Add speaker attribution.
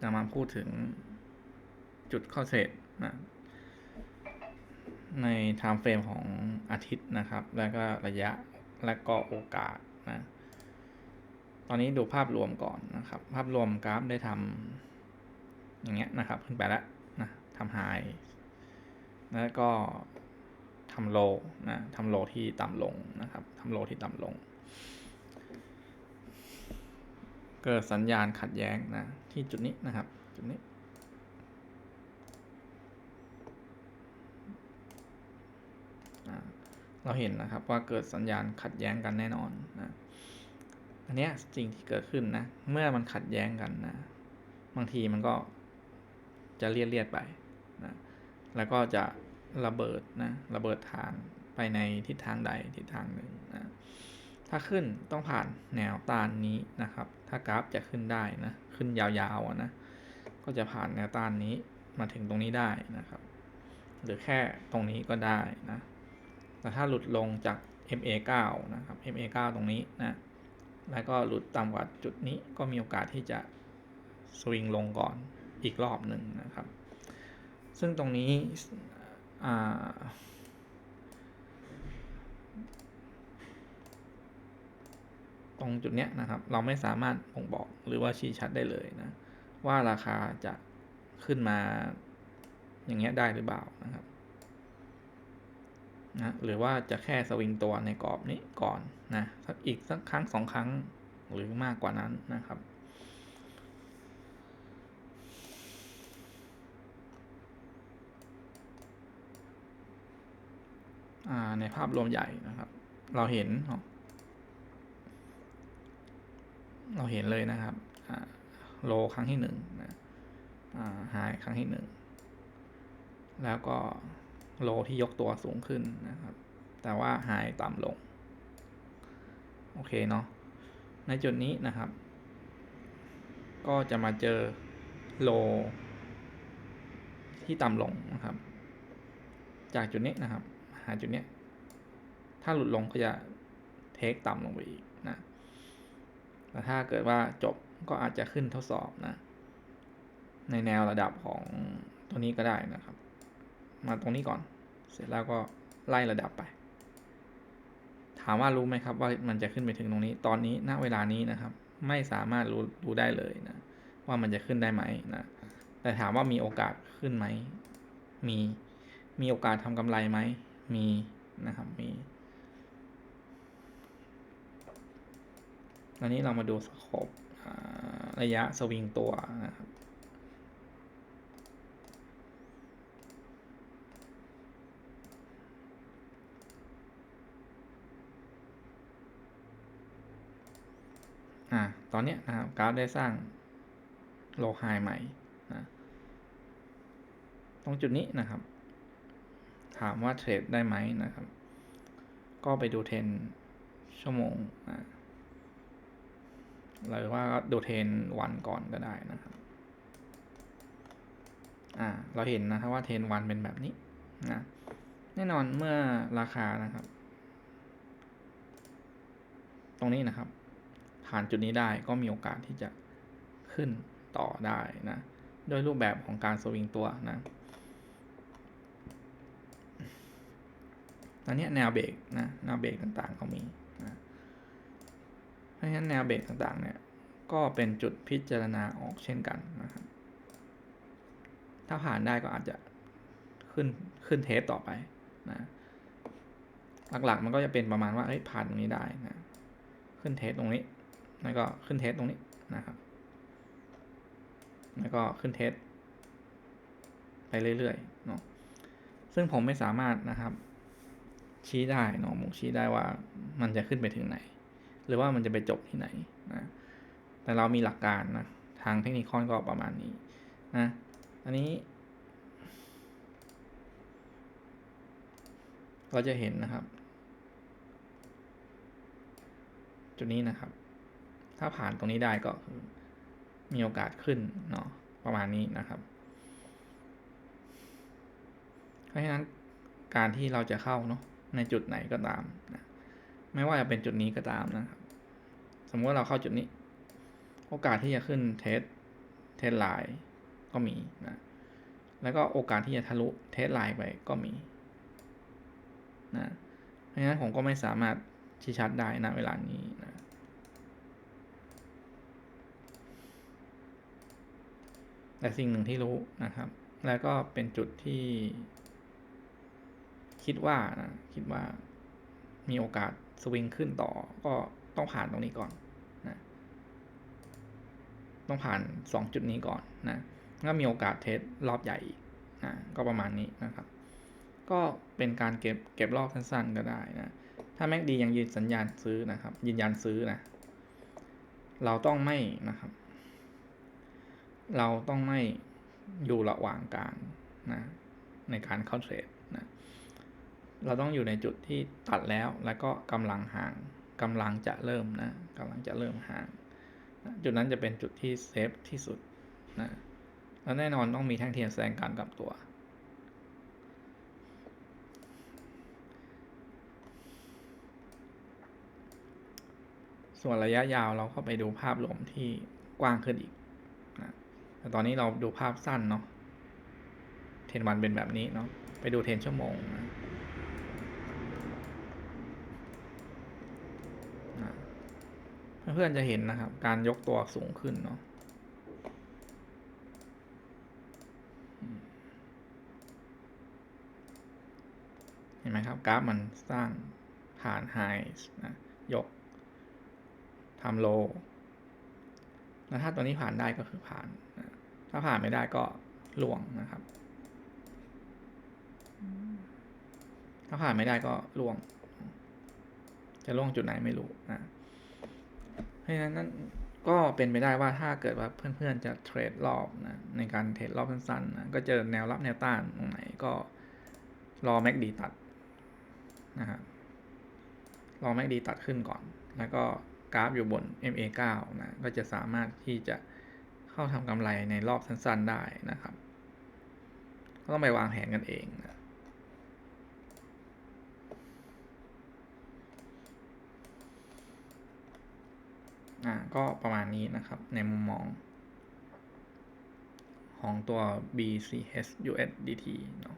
Speaker 1: จะมาพูดถึงจุดเข้าเทรดนะใน time frame ของอาทิตย์นะครับ แล้วก็ระยะและก็โอกาสนะ ตอนนี้ดูภาพรวมก่อนนะครับ ภาพรวมกราฟได้ทำอย่างเงี้ยนะครับ ขึ้นไปแล้วนะทำไฮแล้วก็ทำโลนะทำโลที่ต่ำลงนะครับทำโลที่ต่ำลง เกิดสัญญาณขัดแย้งนะที่จุดนี้นะครับ จุดนี้ เราเห็นนะครับว่าเกิดสัญญาณขัดแย้งกันแน่นอนนะอันนี้สิ่งที่เกิดขึ้นนะ เมื่อมันขัดแย้งกันนะ บางทีมันก็จะเลียดเลียดไปนะแล้วก็จะระเบิดนะระเบิดทางไปในทิศทางใดทิศทางหนึ่งนะ ถ้าขึ้นต้องผ่านแนวต้านนี้นะครับ ถ้ากราฟจะขึ้นได้นะ ขึ้นยาวๆนะ ก็จะผ่านแนวต้านนี้มาถึงตรงนี้ได้นะครับ หรือแค่ตรงนี้ก็ได้นะ แต่ถ้าหลุดลงจาก MA9 นะครับ MA9 ตรงนี้นะ แล้วก็หลุดต่ำกว่าจุดนี้ก็มีโอกาสที่จะสวิงลงก่อนอีกรอบหนึ่งนะครับ ซึ่งตรงนี้ ตรงจุดเนี้ยนะครับ เราไม่สามารถบ่งบอกหรือว่าชี้ชัดได้เลยนะ ว่าราคาจะขึ้นมาอย่างเงี้ยได้หรือเปล่านะครับนะหรือว่าจะแค่สวิงตัวในกรอบนี้ก่อนนะสักอีกสักครั้งสองครั้งหรือมากกว่านั้นนะครับ ในภาพรวมใหญ่นะครับ เราเห็น เราเห็นเลยนะครับโลครั้งที่หนึ่งนะหายครั้งที่หนึ่งแล้วก็โลที่ยกตัวสูงขึ้นนะครับ แต่ว่าหายต่ำลง โอเคเนาะในจุดนี้นะครับ ก็จะมาเจอโลที่ต่ำลงนะครับ จากจุดนี้นะครับ หาจุดนี้ ถ้าหลุดลงก็จะเทคต่ำลงไปอีกนะ แต่ถ้าเกิดว่าจบก็อาจจะขึ้นทดสอบนะ ในแนวระดับของตัวนี้ก็ได้นะครับ มาตรงนี้ก่อน เสร็จแล้วก็ไล่ระดับไป ถามว่ารู้ไหมครับว่ามันจะขึ้นไปถึงตรงนี้ ตอนนี้ณเวลานี้นะครับ ไม่สามารถรู้รู้ได้เลยนะว่ามันจะขึ้นได้ไหมนะแต่ถามว่ามีโอกาสขึ้นไหมมีมีโอกาสทำกำไรไหมมีนะครับมี อันนี้เรามาดูสโคประยะสวิงตัวนะครับอ่าตอนนี้นะครับกราฟได้สร้างโลไฮใหม่นะตรงจุดนี้นะครับ ถามว่าเทรดได้ไหมนะครับ ก็ไปดูเทนชั่วโมงนะ หรือว่าดูเทนวันก่อนก็ได้นะครับ อ่า เราเห็นนะครับว่าเทนวันเป็นแบบนี้นะ แน่นอนเมื่อราคานะครับ ตรงนี้นะครับ ผ่านจุดนี้ได้ก็มีโอกาสที่จะขึ้นต่อได้นะด้วยรูปแบบของการสวิงตัวนะตอนนี้แนวเบรกนะแนวเบรกต่างๆเขามีะเพราะฉะนั้นแนวเบรกต่างๆ เนี่ย ก็เป็นจุดพิจารณาออกเช่นกันนะครับ ถ้าผ่านได้ก็อาจจะขึ้นขึ้นเทสต่อไปนะ หลักๆมันก็จะเป็นประมาณว่าเอ้ยผ่านตรงนี้ได้นะ ขึ้นเทสตรงนี้ แล้วก็ขึ้นเทสตรงนี้นะครับ แล้วก็ขึ้นเทสไปเรื่อยๆเนาะ ซึ่งผมไม่สามารถนะครับ ชี้ได้เนาะผมชี้ได้ว่ามันจะขึ้นไปถึงไหน หรือว่ามันจะไปจบที่ไหนนะแต่เรามีหลักการนะทางเทคนิคอนก็ประมาณนี้นะอันนี้ เราจะเห็นนะครับ จุดนี้นะครับ ถ้าผ่านตรงนี้ได้ก็มีโอกาสขึ้นเนาะประมาณนี้นะครับเพราะฉะนั้นการที่เราจะเข้าเนาะในจุดไหนก็ตามนะ ไม่ว่าจะเป็นจุดนี้ก็ตามนะครับ สมมติว่าเราเข้าจุดนี้ โอกาสที่จะขึ้นเทสเทสไลน์ก็มีนะ แล้วก็โอกาสที่จะทะลุเทสไลน์ไปก็มีนะ เพราะฉะนั้นผมก็ไม่สามารถชี้ชัดได้ณเวลานี้นะแต่สิ่งหนึ่งที่รู้นะครับ แล้วก็เป็นจุดที่ คิดว่านะคิดว่ามีโอกาส สวิงขึ้นต่อก็ต้องผ่านตรงนี้ก่อนนะต้องผ่าน 2 จุดนี้ก่อนนะก็มีโอกาสเทสรอบใหญ่กนะก็ประมาณนี้นะครับ ก็เป็นการเก็บเก็บรอบสั้นๆก็ได้นะถ้าแม็กดียังยืนสัญญาณซื้อนะครับ ยืนยันซื้อนะเราต้องไม่นะครับ เราต้องไม่อยู่ระหว่างกลางนะในการเข้าเทรด เราต้องอยู่ในจุดที่ตัดแล้วแล้วก็กำลังห่างกำลังจะเริ่มนะกำลังจะเริ่มห่างจุดนั้นจะเป็นจุดที่เซฟที่สุดนะแล้วแน่นอนต้องมีแท่งเทียนแสดงการกลับตัว ส่วนระยะยาวเราก็ไปดูภาพรวมที่กว้างขึ้นอีกนะแต่ตอนนี้เราดูภาพสั้นเนาะเทนวันเป็นแบบนี้เนาะไปดูเทนชั่วโมงนะ เพื่อนจะเห็นนะครับ การยกตัวสูงขึ้นเนาะเห็นไหมครับ กราฟมันสร้างผ่านไฮนะยกทำโล แล้วถ้าตัวนี้ผ่านได้ก็คือผ่านนะถ้าผ่านไม่ได้ก็ล่วงนะครับ ถ้าผ่านไม่ได้ก็ล่วง จะล่วงจุดไหนไม่รู้นะ ราะฉะนั้นก็เป็นไปได้ว่าถ้าเกิดว่าเพื่อนๆจะเทรดรอบนะในการเทรดรอบสั้นๆนะก็เจอแนวรับแนวต้านตรงไหนก็รอแม็กดีตัดนะครับรอแม็กดีตัดขึ้นก่อน แล้วก็กราฟอยู่บน MA9 นะก็จะสามารถที่จะเข้าทำกำไรในรอบสั้นๆได้นะครับ ก็ต้องไปวางแผนกันเองนะ อ่าก็ประมาณนี้นะครับในมุมมอง ของตัว BCH USDT เนาะ